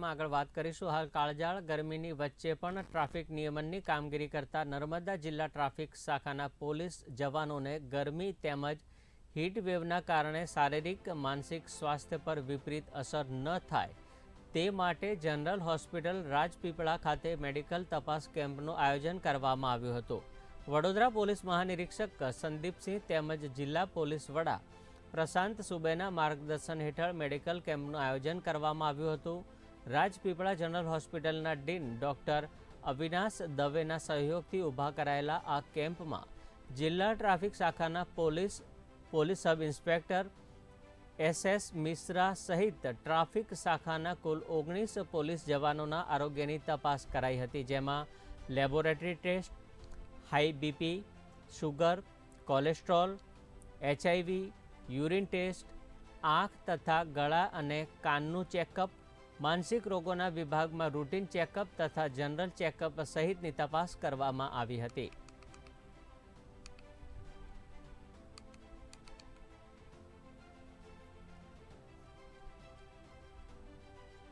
સમાચારમાં આગળ વાત કરીશું. હાલ કાળજાળ ગરમીની વચ્ચે પણ ટ્રાફિક નિયમનની કામગીરી કરતા નર્મદા જિલ્લા ટ્રાફિક શાખાના પોલીસ જવાનોને ગરમી તેમજ હીટ વેવના કારણે શારીરિક, માનસિક સ્વાસ્થ્ય પર વિપરીત અસર ન થાય. તે માટે જનરલ હોસ્પિટલ રાજપીપળા ખાતે મેડિકલ તપાસ કેમ્પનું આયોજન કરવામાં આવ્યું હતું. વડોદરા પોલીસ મહાનિરીક્ષક સંદીપસિંહ તેમજ જિલ્લા પોલીસ વડા પ્રશાંત સુબેના માર્ગદર્શન હેઠળ મેડિકલ કેમ્પનું આયોજન કરવામાં આવ્યું હતું. રાજપીપળા જનરલ હોસ્પિટલના ડીન ડોક્ટર અવિનાશ દવેના સહયોગથી ઊભા કરાયેલા આ કેમ્પમાં જિલ્લા ટ્રાફિક શાખાના police police sub inspector S S Mishra સહિત ટ્રાફિક શાખાના કુલ ઓગણીસ પોલીસ જવાનોના આરોગ્યની તપાસ કરાઈ હતી, જેમાં laboratory test, high BP sugar cholesterol, HIV, urine test, આંખ તથા ગળા અને કાનનું ચેકઅપ માનસિક રોગોના વિભાગમાં રૂટીન ચેકઅપ તથા જનરલ ચેકઅપ સહિતની તપાસ કરવામાં આવી હતી.